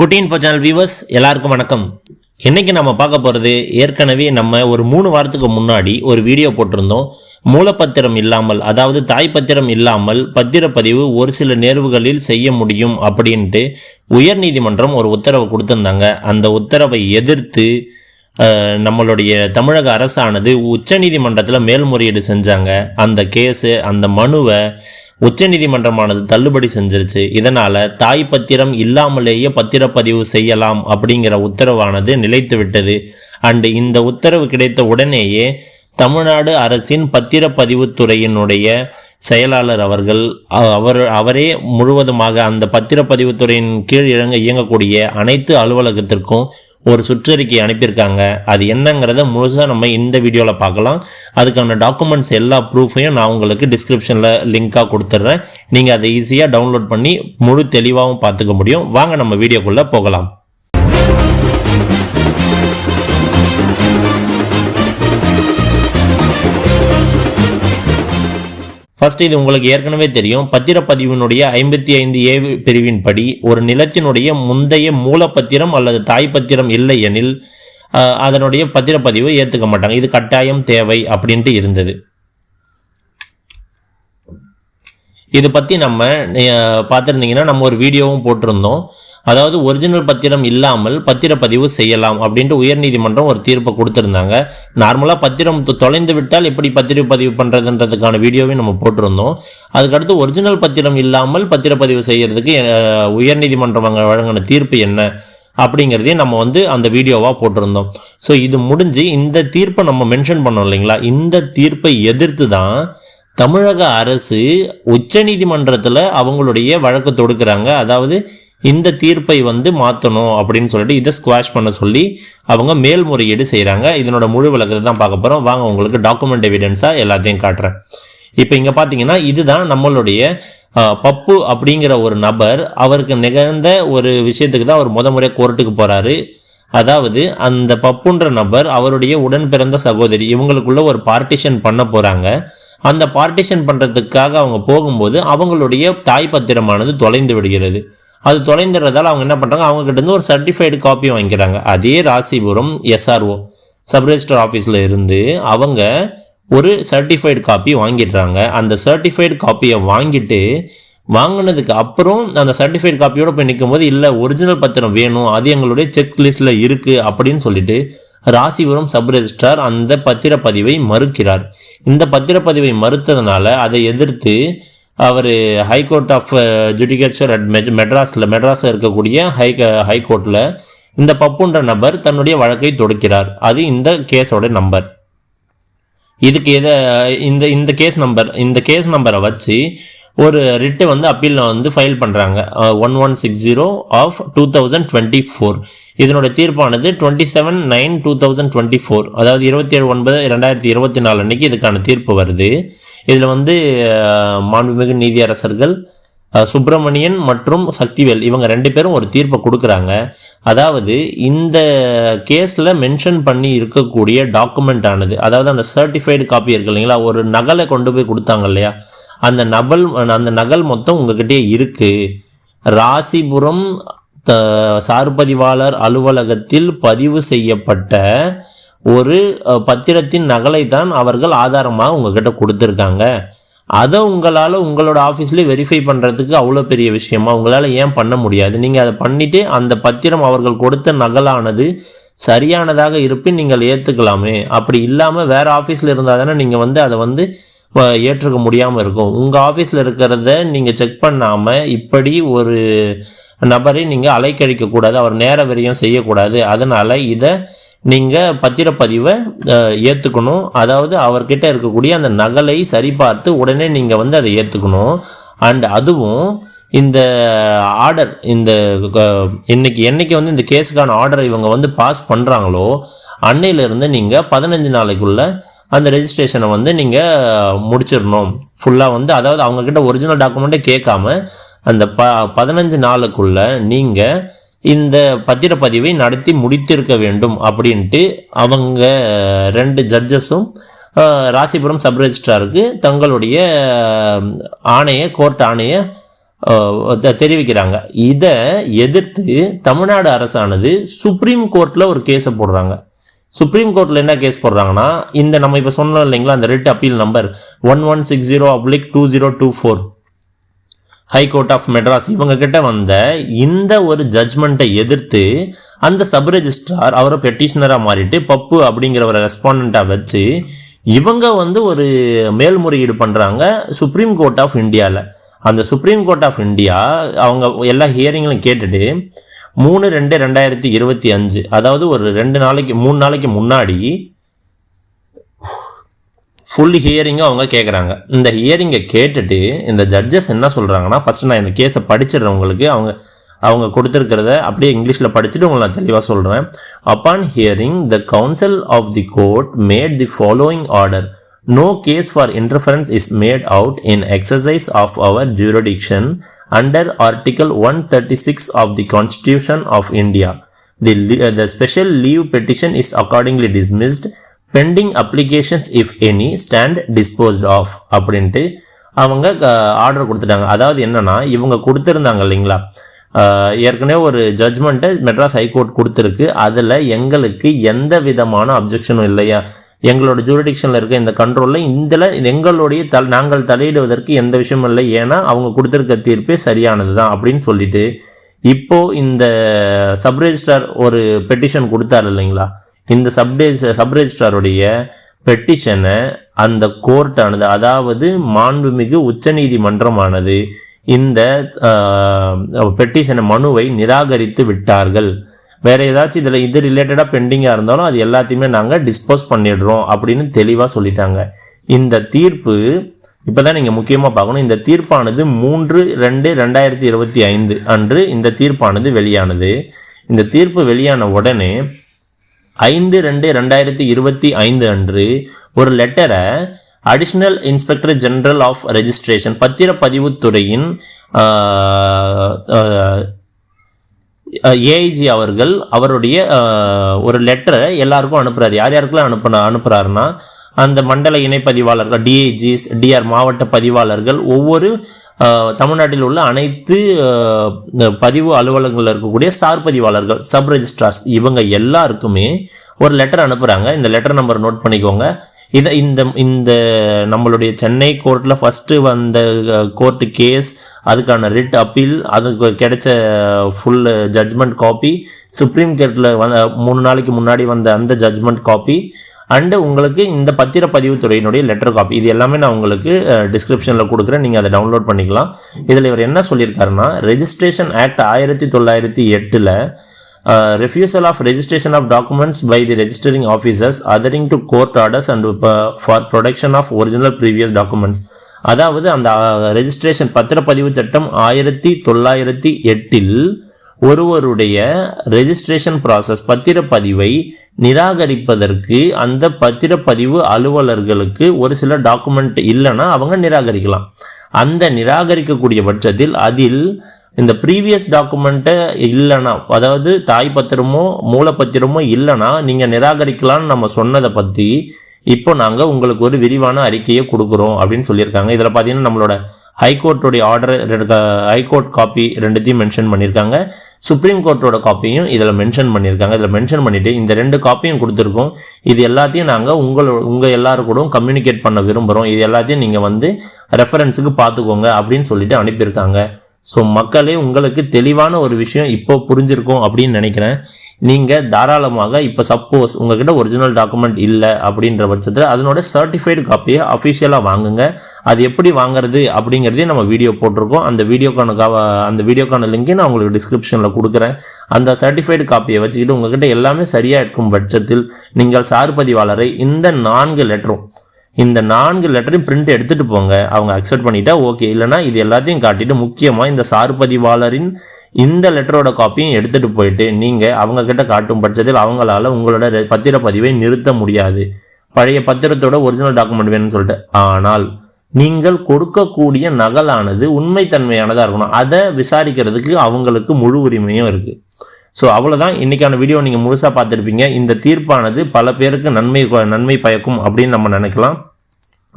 குட்டின் ஃபோ channel viewers எல்லாருக்கும் வணக்கம். இன்றைக்கி நம்ம பார்க்க போகிறது ஏற்கனவே நம்ம ஒரு மூணு வாரத்துக்கு முன்னாடி ஒரு வீடியோ போட்டிருந்தோம். மூலப்பத்திரம் இல்லாமல் அதாவது தாய்ப்பத்திரம் இல்லாமல் பத்திரப்பதிவு ஒரு சில நேர்வுகளில் செய்ய முடியும் அப்படின்ட்டு உயர்நீதிமன்றம் ஒரு உத்தரவு கொடுத்துருந்தாங்க. அந்த உத்தரவை எதிர்த்து நம்மளுடைய தமிழக அரசானது உச்சநீதிமன்றத்தில் மேல்முறையீடு செஞ்சாங்க. அந்த கேஸு அந்த மனுவை உச்சநீதிமன்றமானது தள்ளுபடி செஞ்சிருச்சு. இதனால் தாய் பத்திரம் இல்லாமலேயே பத்திரப்பதிவு செய்யலாம் அப்படிங்கிற உத்தரவானது நிலைத்து விட்டது அண்டு இந்த உத்தரவு கிடைத்த உடனேயே தமிழ்நாடு அரசின் பத்திரப்பதிவுத்துறையினுடைய செயலாளர் அவர்கள் அவர் அவரே முழுவதுமாக அந்த பத்திரப்பதிவுத்துறையின் கீழ் இறங்க இயங்கக்கூடிய அனைத்து அலுவலகத்திற்கும் ஒரு சுற்றறிக்கை அனுப்பியிருக்காங்க. அது என்னங்கிறத முழுசாக நம்ம இந்த வீடியோவில் பார்க்கலாம். அதுக்கான டாக்குமெண்ட்ஸ் எல்லா ப்ரூஃபையும் நான் உங்களுக்கு டிஸ்கிரிப்ஷனில் லிங்காக கொடுத்துட்றேன் நீங்கள் அதை ஈஸியாக டவுன்லோட் பண்ணி முழு தெளிவாகவும் பார்த்துக்க முடியும். வாங்க நம்ம வீடியோக்குள்ளே போகலாம். ஃபர்ஸ்ட் இது உங்களுக்கு ஏற்கனவே தெரியும். பத்திரப்பதிவினுடைய ஐம்பத்தி ஐந்து ஏ பிரிவின்படி ஒரு நிலத்தினுடைய முந்தைய மூலப்பத்திரம் அல்லது தாய்ப்பத்திரம் இல்லை எனில் அஹ், அதனுடைய பத்திரப்பதிவு ஏற்றுக்க மாட்டாங்க. இது கட்டாயம் தேவை அப்படின்ட்டு இருந்தது. இது பற்றி நம்ம பார்த்துருந்தீங்கன்னா நம்ம ஒரு வீடியோவும் போட்டிருந்தோம். அதாவது ஒரிஜினல் பத்திரம் இல்லாமல் பத்திரப்பதிவு செய்யலாம் அப்படின்ட்டு உயர்நீதிமன்றம் ஒரு தீர்ப்பை கொடுத்துருந்தாங்க. நார்மலாக பத்திரம் தொலைந்து விட்டால் எப்படி பத்திரப்பதிவு பண்ணுறதுன்றதுக்கான வீடியோவையும் நம்ம போட்டிருந்தோம். அதுக்கடுத்து ஒரிஜினல் பத்திரம் இல்லாமல் பத்திரப்பதிவு செய்கிறதுக்கு உயர்நீதிமன்றம் அங்கே வழங்கின தீர்ப்பு என்ன? அப்படிங்கிறதையும் நம்ம வந்து அந்த வீடியோவாக போட்டிருந்தோம். ஸோ இது முடிஞ்சு இந்த தீர்ப்பை நம்ம மென்ஷன் பண்ணோம் இல்லைங்களா? இந்த தீர்ப்பை எதிர்த்து தான் தமிழக அரசு உச்சநீதிமன்றத்தில் அவங்களுடைய வழக்கு தொடுக்கிறாங்க. அதாவது இந்த தீர்ப்பை வந்து மாற்றணும் அப்படின்னு சொல்லிட்டு இதை ஸ்குவாஷ் பண்ண சொல்லி அவங்க மேல்முறையீடு செய்கிறாங்க இதனோட முழு விளக்கத்தை தான் பார்க்க போகிறோம் வாங்க உங்களுக்கு டாக்குமெண்ட் எவிடன்ஸாக எல்லாத்தையும் காட்டுறேன். இப்போ இங்கே பார்த்தீங்கன்னா இதுதான் நம்மளுடைய பப்பு அப்படிங்கிற ஒரு நபர் அவருக்கு நிகழ்ந்த ஒரு விஷயத்துக்கு தான் அவர் முத முறையாக கோர்ட்டுக்கு போகிறாரு அதாவது அந்த பப்புன்ற நபர் அவருடைய உடன் பிறந்த சகோதரி இவங்களுக்குள்ள ஒரு பார்ட்டிஷன் பண்ண போகிறாங்க அந்த பார்ட்டிஷன் பண்ணுறதுக்காக அவங்க போகும்போது அவங்களுடைய தாய் பத்திரமானது தொலைந்து விடுகிறது. அது தொலைந்துடுறதால் அவங்க என்ன பண்ணுறாங்க அவங்ககிட்ட இருந்து ஒரு சர்டிஃபைடு காப்பி வாங்கிக்கிறாங்க. அதே ராசிபுரம் எஸ்ஆர்ஓ சப்ரெஜிஸ்டர் ஆஃபீஸில் இருந்து அவங்க ஒரு சர்டிஃபைடு காப்பி வாங்கிடுறாங்க. அந்த சர்டிஃபைடு காப்பியை வாங்கிட்டு வாங்கினதுக்கு அப்புறம் அந்த சர்டிஃபைடு காப்பியோட போய் நிற்கும் போது இல்லை ஒரிஜினல் பத்திரம் வேணும். அது எங்களுடைய செக் லிஸ்ட்டில் இருக்குது அப்படின்னு சொல்லிட்டு ராசிபுரம் சப் ரெஜிஸ்ட்ரார் அந்த பத்திரப்பதிவை மறுக்கிறார். இந்த பத்திரப்பதிவை மறுத்ததுனால அதை எதிர்த்து அவர் high court of judicature at மெஜ் மெட்ராஸில் மெட்ராஸில் இருக்கக்கூடிய ஹை ஹைகோர்ட்டில் இந்த பப்புன்ற நபர் தன்னுடைய வழக்கை தொடுக்கிறார். அது இந்த கேஸோட நம்பர். இதுக்கு எதை இந்த இந்த கேஸ் நம்பர் இந்த கேஸ் நம்பரை வச்சு ஒரு ரிட்டு வந்து அப்பீலில் வந்து ஃபைல் பண்ணுறாங்க one one six zero of two thousand twenty four இதனோட தீர்ப்பானது twenty seven nine two thousand twenty four அதாவது இருபத்தி ஏழு ஒன்பது ரெண்டாயிரத்தி இருபத்தி நாலு அன்னைக்கு இதுக்கான தீர்ப்பு வருது. இதில் வந்து மாண்புமிகு நீதியரசர்கள் சுப்பிரமணியன் மற்றும் சக்திவேல் இவங்க ரெண்டு பேரும் ஒரு தீர்ப்பை கொடுக்குறாங்க. அதாவது இந்த கேஸில் மென்ஷன் பண்ணி இருக்கக்கூடிய டாக்குமெண்ட் ஆனது அதாவது அந்த சர்டிஃபைடு காப்பி இருக்கு இல்லைங்களா ஒரு நகலை கொண்டு போய் கொடுத்தாங்க இல்லையா? அந்த நபல் அந்த நகல் மொத்தம் உங்ககிட்டயே இருக்குது ராசிபுரம் த- சார்பதிவாளர் அலுவலகத்தில் பதிவு செய்யப்பட்ட ஒரு பத்திரத்தின் நகலை தான் அவர்கள் ஆதாரமாக உங்ககிட்ட கொடுத்துருக்காங்க. அதை உங்களால் உங்களோட ஆஃபீஸ்லேயே வெரிஃபை பண்ணுறதுக்கு அவ்வளோ பெரிய விஷயமா உங்களால் ஏன் பண்ண முடியாது? நீங்கள் அதை பண்ணிவிட்டு அந்த பத்திரம் அவர்கள் கொடுத்த நகலானது சரியானதாக இருப்பின் நீங்கள் ஏற்றுக்கலாமே அப்படி இல்லாமல் வேறு ஆஃபீஸில் இருந்தால் தானே நீங்கள் வந்து அதை வந்து ஏற்றுக்க முடியாமல் இருக்கும். உங்கள் ஆஃபீஸில் இருக்கிறத நீங்கள் செக் பண்ணாமல் இப்படி ஒரு நபரை நீங்கள் அலைக்கழிக்கக்கூடாது. அவர் நேர விரயம் செய்யக்கூடாது. அதனால் இதை நீங்கள் பத்திரப்பதிவை ஏற்றுக்கணும் அதாவது அவர்கிட்ட இருக்கக்கூடிய அந்த நகலை சரிபார்த்து உடனே நீங்கள் வந்து அதை ஏற்றுக்கணும் அண்ட் அதுவும் இந்த ஆர்டர் இந்த இன்னைக்கு என்னைக்கு வந்து இந்த கேஸுக்கான ஆர்டரை இவங்க வந்து பாஸ் பண்ணுறாங்களோ அன்னையிலேருந்து நீங்கள் பதினஞ்சு நாளைக்குள்ளே அந்த ரெஜிஸ்ட்ரேஷனை வந்து நீங்கள் முடிச்சிடணும். ஃபுல்லாக வந்து அதாவது அவங்கக்கிட்ட ஒரிஜினல் டாக்குமெண்ட்டே கேட்காம அந்த ப பதினஞ்சு நாளுக்குள்ளே நீங்கள் இந்த பத்திரப்பதிவை நடத்தி முடித்திருக்க வேண்டும் அப்படின்ட்டு அவங்க ரெண்டு ஜட்ஜஸும் ராசிபுரம் சப் ரெஜிஸ்ட்ராருக்கு தங்களுடைய ஆணையை கோர்ட் ஆணையை தெரிவிக்கிறாங்க. இதை எதிர்த்து தமிழ்நாடு அரசானது சுப்ரீம் கோர்ட்டில் ஒரு கேஸை போடுறாங்க. சுப்ரீம் கோர்ட்டில் என்ன கேஸ் போடுறாங்கன்னா இந்த நம்ம இப்போ சொன்னோம் இல்லைங்களா அந்த writ appeal number one one six zero அப்ளிக் two zero two four high court of Madras இவங்கக்கிட்ட வந்த இந்த ஒரு ஜட்ஜ்மெண்ட்டை எதிர்த்து அந்த சப் ரெஜிஸ்ட்ரார் அவரை பெட்டிஷனராக மாறிட்டு பப்பு அப்படிங்கிறவரை ரெஸ்பாண்டாக வச்சு இவங்க வந்து ஒரு மேல்முறையீடு பண்ணுறாங்க சுப்ரீம் கோர்ட் ஆஃப் இந்தியாவில் அந்த சுப்ரீம் கோர்ட் ஆஃப் இந்தியா அவங்க எல்லா ஹியரிங்களும் கேட்டுட்டு மூணு ரெண்டு ரெண்டாயிரத்தி இருபத்தி அஞ்சு அதாவது ஒரு ரெண்டு நாளைக்கு மூணு நாளைக்கு முன்னாடி ஃபுல் ஹியரிங்கும் அவங்க கேட்குறாங்க இந்த ஹியரிங்கை கேட்டுட்டு இந்த ஜட்ஜஸ் என்ன சொல்கிறாங்கன்னா ஃபர்ஸ்ட் நான் இந்த கேஸை படிச்சிடுறேன் உங்களுக்கு அவங்க அவங்க கொடுத்துருக்கிறத அப்படியே இங்கிலீஷில் படிச்சுட்டு உங்களை நான் தெளிவாக சொல்கிறேன் upon hearing the counsel of the court made the following order no case for interference is made out in exercise of our jurisdiction under article one thirty six of the constitution of India the the special leave petition is accordingly dismissed pending applications if any stand disposed of அப்படின்ட்டு அவங்க order கொடுத்துட்டாங்க. அதாவது என்னன்னா இவங்க கொடுத்துருந்தாங்க இல்லைங்களா? ஏற்கனவே ஒரு ஜட்ஜ்மெண்ட்டை மெட்ராஸ் ஹைகோர்ட் கொடுத்துருக்கு. அதில் எங்களுக்கு எந்த விதமான அப்ஜெக்ஷனும் இல்லையா? எங்களோட ஜூரிடிக்ஷனில் இருக்க இந்த கண்ட்ரோலில் இதில் எங்களுடைய தல் நாங்கள் தலையிடுவதற்கு எந்த விஷயமும் இல்லை. ஏன்னா அவங்க கொடுத்துருக்க தீர்ப்பே சரியானது தான் அப்படின்னு சொல்லிட்டு இப்போது இந்த சப்ரெஜிஸ்டார் ஒரு பெட்டிஷன் கொடுத்தாரு இல்லைங்களா? இந்த சப்டே சப் பெட்டிஷனை அந்த கோர்ட்டானது அதாவது மாண்புமிகு உச்சநீதிமன்றமானது இந்த பெட்டிஷனை மனுவை நிராகரித்து விட்டார்கள். வேறு ஏதாச்சும் இதில் இது ரிலேட்டடாக பெண்டிங்காக இருந்தாலும் அது எல்லாத்தையுமே நாங்கள் டிஸ்போஸ் பண்ணிடுறோம் அப்படின்னு தெளிவாக சொல்லிட்டாங்க. இந்த தீர்ப்பு இப்போ தான் நீங்கள் முக்கியமாக பார்க்கணும். இந்த தீர்ப்பானது மூன்று ரெண்டு ரெண்டாயிரத்தி இருபத்தி ஐந்து அன்று இந்த தீர்ப்பானது வெளியானது. இந்த தீர்ப்பு வெளியான உடனே ஐந்து ரெண்டு ரெண்டாயிரத்தி இருபத்தி ஐந்து அன்று ஒரு லெட்டரை additional inspector general of registration பத்திரப்பதிவுத்துறையின் AIG அவர்கள் அவருடைய ஒரு லெட்டரை எல்லாருக்கும் அனுப்புகிறார் யார் யாருக்கெல்லாம் அனுப்புன அனுப்புகிறாருன்னா அந்த மண்டல இணைப்பதிவாளர்கள் டிஐஜிஸ் டிஆர் மாவட்ட பதிவாளர்கள் ஒவ்வொரு தமிழ்நாட்டில் உள்ள அனைத்து பதிவு அலுவலகங்களில் இருக்கக்கூடிய சார் பதிவாளர்கள் சப் ரெஜிஸ்ட்ரார்ஸ் இவங்க எல்லாருக்குமே ஒரு லெட்டர் அனுப்புகிறாங்க இந்த லெட்டர் நம்பர் நோட் பண்ணிக்கோங்க. இதை இந்த இந்த நம்மளுடைய சென்னை கோர்ட்டில் ஃபஸ்ட்டு வந்த கோர்ட்டு கேஸ் அதுக்கான ரிட் அப்பீல் அதுக்கு கிடைச்ச ஃபுல் ஜட்ஜ்மெண்ட் காப்பி சுப்ரீம் கோர்ட்டில் வந்த மூணு நாளைக்கு முன்னாடி வந்த அந்த ஜட்ஜ்மெண்ட் காப்பி அண்டு உங்களுக்கு இந்த பத்திரப்பதிவுத்துறையினுடைய லெட்டர் காப்பி இது எல்லாமே நான் உங்களுக்கு டிஸ்கிரிப்ஷனில் கொடுக்குறேன். நீங்கள் அதை டவுன்லோட் பண்ணிக்கலாம். இதில் இவர் என்ன சொல்லியிருக்காருன்னா ரெஜிஸ்ட்ரேஷன் ஆக்ட் ஆயிரத்தி தொள்ளாயிரத்தி எட்டில் refusal of registration of documents by the registering officers adhering to court orders and for production of original previous documents அதாவது அந்த ரெஜிஸ்ட்ரேஷன் பத்திரப்பதிவு சட்டம் ஆயிரத்தி தொள்ளாயிரத்தி எட்டில் ஒருவருடைய ரெஜிஸ்ட்ரேஷன் ப்ராசஸ் பத்திரப்பதிவை நிராகரிப்பதற்கு அந்த பத்திரப்பதிவு அலுவலர்களுக்கு ஒரு சில டாக்குமெண்ட் இல்லைன்னா அவங்க நிராகரிக்கலாம். அந்த நிராகரிக்கக்கூடிய பட்சத்தில் அதில் இந்த ப்ரீவியஸ் டாக்குமெண்ட்டை இல்லைன்னா அதாவது தாய் பத்திரமோ மூலப்பத்திரமோ இல்லைன்னா நீங்கள் நிராகரிக்கலாம்னு நம்ம சொன்னதை பற்றி இப்போ நாங்கள் உங்களுக்கு ஒரு விரிவான அறிக்கையை கொடுக்குறோம் அப்படின்னு சொல்லியிருக்காங்க. இதில் பார்த்தீங்கன்னா நம்மளோட ஹைகோர்ட்டுடைய ஆர்டர் ஹைகோர்ட் காப்பி ரெண்டுத்தையும் மென்ஷன் பண்ணியிருக்காங்க. சுப்ரீம் கோர்ட்டோட காப்பியும் இதில் மென்ஷன் பண்ணியிருக்காங்க. இதில் மென்ஷன் பண்ணிவிட்டு இந்த ரெண்டு காப்பியும் கொடுத்துருக்கோம். இது எல்லாத்தையும் நாங்கள் உங்களோட உங்கள் எல்லாரும் கூட கம்யூனிகேட் பண்ண விரும்புகிறோம் இது எல்லாத்தையும் நீங்கள் வந்து ரெஃபரன்ஸுக்கு பார்த்துக்கோங்க அப்படின்னு சொல்லிட்டு அனுப்பியிருக்காங்க. ஸோ மக்களே உங்களுக்கு தெளிவான ஒரு விஷயம் இப்போ புரிஞ்சிருக்கும் அப்படின்னு நினைக்கிறேன். நீங்கள் தாராளமாக இப்போ சப்போஸ் உங்ககிட்ட ஒரிஜினல் டாக்குமெண்ட் இல்லை அப்படின்ற பட்சத்தில் அதனோட சர்டிஃபைடு காப்பியை அஃபிஷியலாக வாங்குங்க. அது எப்படி வாங்குறது அப்படிங்கிறதையும் நம்ம வீடியோ போட்டிருக்கோம். அந்த வீடியோக்கான கா அந்த வீடியோக்கான லிங்கையும் நான் உங்களுக்கு டிஸ்கிரிப்ஷனில் கொடுக்குறேன். அந்த சர்டிஃபைடு காப்பியை வச்சுக்கிட்டு உங்ககிட்ட எல்லாமே சரியாக இருக்கும் பட்சத்தில் நீங்கள் சார் பதிவாளரை இந்த நான்கு லெட்டரும் இந்த நான்கு லெட்டரையும் பிரிண்ட் எடுத்துகிட்டு போங்க. அவங்க அக்செப்ட் பண்ணிட்டா ஓகே இல்லைனா இது எல்லாத்தையும் காட்டிட்டு முக்கியமாக இந்த சார் பதிவாளரின் இந்த லெட்டரோட காப்பியும் எடுத்துகிட்டு போயிட்டு நீங்கள் அவங்கக்கிட்ட காட்டும் பட்சத்தில் அவங்களால உங்களோட பத்திரப்பதிவை நிறுத்த முடியாது. பழைய பத்திரத்தோட ஒரிஜினல் டாக்குமெண்ட் வேணும்னு சொல்லிட்டு. ஆனால் நீங்கள் கொடுக்கக்கூடிய நகலானது உண்மைத்தன்மையானதாக இருக்கணும். அதை விசாரிக்கிறதுக்கு அவங்களுக்கு முழு உரிமையும் இருக்குது ஸோ அவ்வளோதான் இன்னைக்கான வீடியோ நீங்கள் முழுசாக பார்த்துருப்பீங்க. இந்த தீர்ப்பானது பல பேருக்கு நன்மை நன்மை பயக்கும் அப்படின்னு நம்ம நினைக்கலாம்.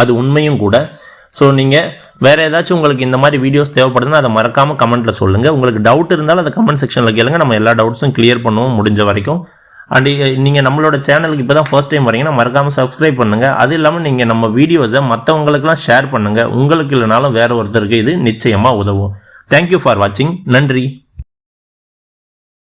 அது உண்மையும் கூட. ஸோ நீங்கள் வேறு ஏதாச்சும் உங்களுக்கு இந்த மாதிரி வீடியோஸ் தேவைப்படுதுன்னா அதை மறக்காமல் கமெண்ட்டில் சொல்லுங்கள் உங்களுக்கு டவுட் இருந்தாலும் அதை கமெண்ட் செக்ஷனில் கேளுங்க. நம்ம எல்லா டவுட்ஸும் கிளியர் பண்ணுவோம் முடிஞ்ச வரைக்கும். அண்ட் நீங்கள் நம்மளோட சேனலுக்கு இப்போ தான் ஃபர்ஸ்ட் டைம் வரீங்கன்னா மறக்காமல் சப்ஸ்கிரைப் பண்ணுங்கள் அது இல்லாமல் நீங்கள் நம்ம வீடியோஸை மற்றவங்களுக்குலாம் ஷேர் பண்ணுங்கள் உங்களுக்கு இல்லைனாலும் வேறு ஒருத்தருக்கு இது நிச்சயமாக உதவும். தேங்க்யூ ஃபார் வாட்சிங் நன்றி.